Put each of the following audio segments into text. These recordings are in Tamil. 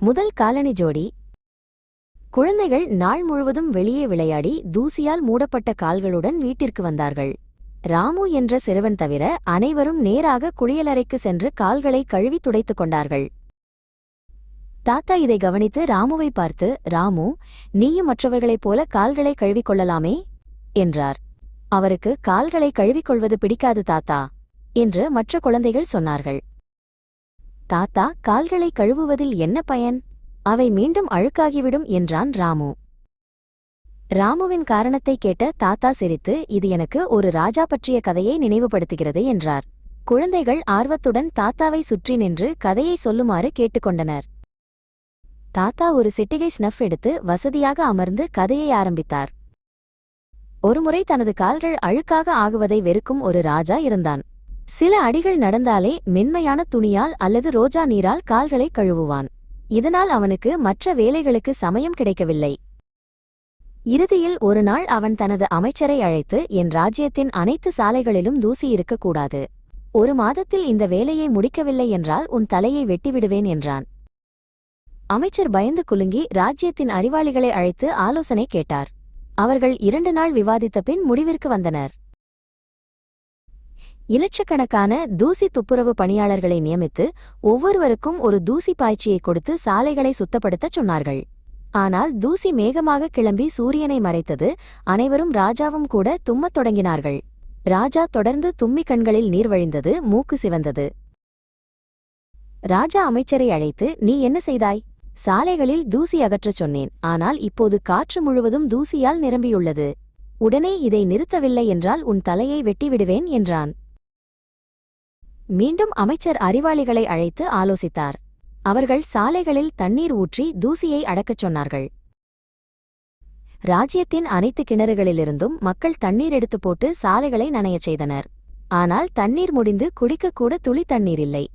முதல் காலனி ஜோடி. குழந்தைகள் நாள் முழுவதும் வெளியே விளையாடி தூசியால் மூடப்பட்ட கால்களுடன் வீட்டிற்கு வந்தார்கள். ராமு என்ற சிறுவன் தவிர அனைவரும் நேராக குளியலறைக்கு சென்று கால்களை கழுவி துடைத்துக் கொண்டார்கள். தாத்தா இதை கவனித்து ராமுவை பார்த்து ராமு நீயும் மற்றவர்களைப் போல கால்களை கழுவிக் கொள்ளலாமே? என்றார். அவருக்கு கால்களை கழுவிக்கொள்வது பிடிக்காது தாத்தா என்று மற்ற குழந்தைகள் சொன்னார்கள். தாத்தா கால்களை கழுவுவதில் என்ன பயன்? அவை மீண்டும் அழுக்காகிவிடும் என்றான் ராமு. ராமுவின் காரணத்தை கேட்ட தாத்தா சிரித்து இது எனக்கு ஒரு ராஜா பற்றிய கதையை நினைவுபடுத்துகிறது என்றார். குழந்தைகள் ஆர்வத்துடன் தாத்தாவை சுற்றி நின்று கதையை சொல்லுமாறு கேட்டுக்கொண்டனர். தாத்தா ஒரு சிட்டிகை ஸ்னஃப் எடுத்து வசதியாக அமர்ந்து கதையை ஆரம்பித்தார். ஒருமுறை தனது கால்கள் அழுக்காக ஆகுவதை வெறுக்கும் ஒரு ராஜா இருந்தான். சில அடிகள் நடந்தாலே மென்மையான துணியால் அல்லது ரோஜா நீரால் கால்களை கழுவுவான். இதனால் அவனுக்கு மற்ற வேலைகளுக்கு சமயம் கிடைக்கவில்லை. இறுதியில் ஒருநாள் அவன் தனது அமைச்சரை அழைத்து என் ராஜ்யத்தின் அனைத்து சாலைகளிலும் தூசி இருக்கக்கூடாது. ஒரு மாதத்தில் இந்த வேலையை முடிக்கவில்லை என்றால் உன் தலையை வெட்டிவிடுவேன் என்றான். அமைச்சர் பயந்து குலுங்கி ராஜ்யத்தின் அறிவாளிகளை அழைத்து ஆலோசனை கேட்டார். அவர்கள் இரண்டு நாள் விவாதித்த பின் முடிவிற்கு வந்தனர். இலட்சக்கணக்கான தூசி துப்புரவு பணியாளர்களை நியமித்து ஒவ்வொருவருக்கும் ஒரு தூசி பாய்ச்சியை கொடுத்து சாலைகளை சுத்தப்படுத்தச் சொன்னார்கள். ஆனால் தூசி மேகமாக கிளம்பி சூரியனை மறைத்தது அனைவரும் ராஜாவும் கூட தும்மத் தொடங்கினார்கள். ராஜா தொடர்ந்து தும்மி கண்களில் நீர் வழிந்தது மூக்கு சிவந்தது. ராஜா அமைச்சரை அழைத்து நீ என்ன செய்தாய்? சாலைகளில் தூசி அகற்றச் சொன்னேன் ஆனால் இப்போது காற்று முழுவதும் தூசியால் நிரம்பியுள்ளது. உடனே இதை நிறுத்தவில்லை என்றால் உன் தலையை வெட்டிவிடுவேன் என்றான். மீண்டும் அமைச்சர் அறிவாளிகளை அழைத்து ஆலோசித்தார். அவர்கள் சாலைகளில் தண்ணீர் ஊற்றி தூசியை அடக்கச் சொன்னார்கள். ராஜ்யத்தின் அனைத்து கிணறுகளிலிருந்தும் மக்கள் தண்ணீர் எடுத்து போட்டு சாலைகளை நனையச் செய்தனர். ஆனால் தண்ணீர் முடிந்து குடிக்கக்கூட துளி தண்ணீர் இல்லை.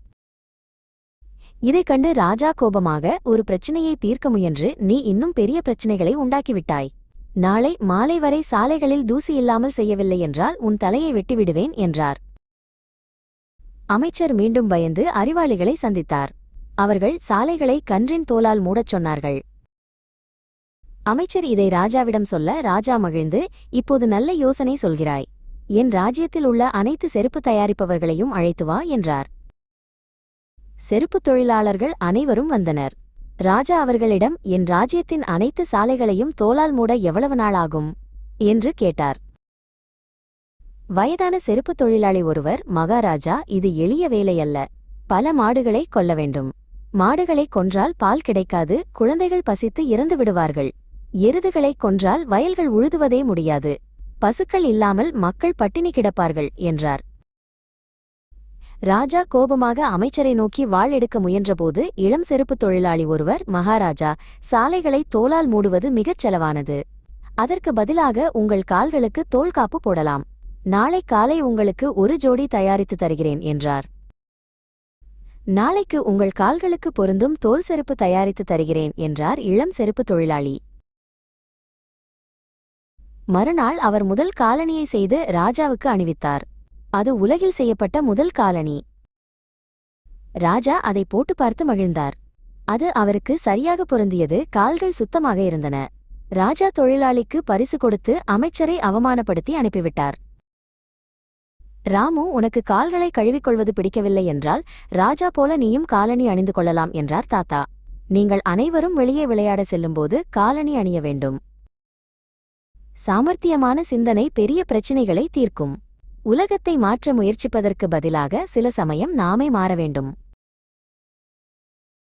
இதைக் கண்டு ராஜா கோபமாக ஒரு பிரச்சனையை தீர்க்க முயன்று நீ இன்னும் பெரிய பிரச்சனைகளை உண்டாக்கிவிட்டாய் நாளை மாலை வரை சாலைகளில் தூசி இல்லாமல் செய்யவில்லை என்றால் உன் தலையை வெட்டிவிடுவேன் என்றார். அமைச்சர் மீண்டும் பயந்து அறிவாளிகளை சந்தித்தார். அவர்கள் சாலைகளை கன்றின் தோலால் மூடச் சொன்னார்கள். அமைச்சர் இதை ராஜாவிடம் சொல்ல ராஜா மகிழ்ந்து இப்போது நல்ல யோசனை சொல்கிறாய். என் ராஜ்யத்தில் உள்ள அனைத்து செருப்பு தயாரிப்பவர்களையும் அழைத்து வா என்றார். செருப்புத் தொழிலாளர்கள் அனைவரும் வந்தனர். ராஜா அவர்களிடம் என் ராஜ்யத்தின் அனைத்து சாலைகளையும் தோலால் மூட எவ்வளவு நாளாகும்? என்று கேட்டார். வயதான செருப்புத் தொழிலாளி ஒருவர் மகாராஜா இது எளிய வேலையல்ல. பல மாடுகளை கொல்ல வேண்டும். மாடுகளைக் கொன்றால் பால் கிடைக்காது குழந்தைகள் பசித்து இறந்து விடுவார்கள். எருதுகளைக் கொன்றால் வயல்கள் உழுதுவதே முடியாது. பசுக்கள் இல்லாமல் மக்கள் பட்டினி கிடப்பார்கள் என்றார். ராஜா கோபமாக அமைச்சரை நோக்கி வாள் எடுக்க முயன்றபோது இளம் செருப்புத் தொழிலாளி ஒருவர் மகாராஜா சாலைகளை தோலால் மூடுவது மிகச் செலவானது. அதற்கு பதிலாக உங்கள் கால்களுக்கு தோல் காப்பு போடலாம். நாளை காலை உங்களுக்கு ஒரு ஜோடி தயாரித்து தருகிறேன் என்றார். நாளைக்கு உங்கள் கால்களுக்கு பொருந்தும் தோல் செருப்பு தயாரித்து தருகிறேன் என்றார் இளம் செருப்பு தொழிலாளி. மறுநாள் அவர் முதல் காலணியை செய்து ராஜாவுக்கு அணிவித்தார். அது உலகில் செய்யப்பட்ட முதல் காலணி. ராஜா அதை போட்டு பார்த்து மகிழ்ந்தார். அது அவருக்கு சரியாக பொருந்தியது கால்கள் சுத்தமாக இருந்தன. ராஜா தொழிலாளிக்கு பரிசு கொடுத்து அமைச்சரை அவமானப்படுத்தி அனுப்பிவிட்டார். ராமு உனக்கு கால்களை கழுவிக்கொள்வது பிடிக்கவில்லை என்றால் ராஜா போல நீயும் காலணி அணிந்து கொள்ளலாம் என்றார் தாத்தா. நீங்கள் அனைவரும் வெளியே விளையாட செல்லும்போது காலணி அணிய வேண்டும். சாமர்த்தியமான சிந்தனை பெரிய பிரச்சினைகளை தீர்க்கும். உலகத்தை மாற்ற முயற்சிப்பதற்கு பதிலாக சில சமயம் நாமே மாற வேண்டும்.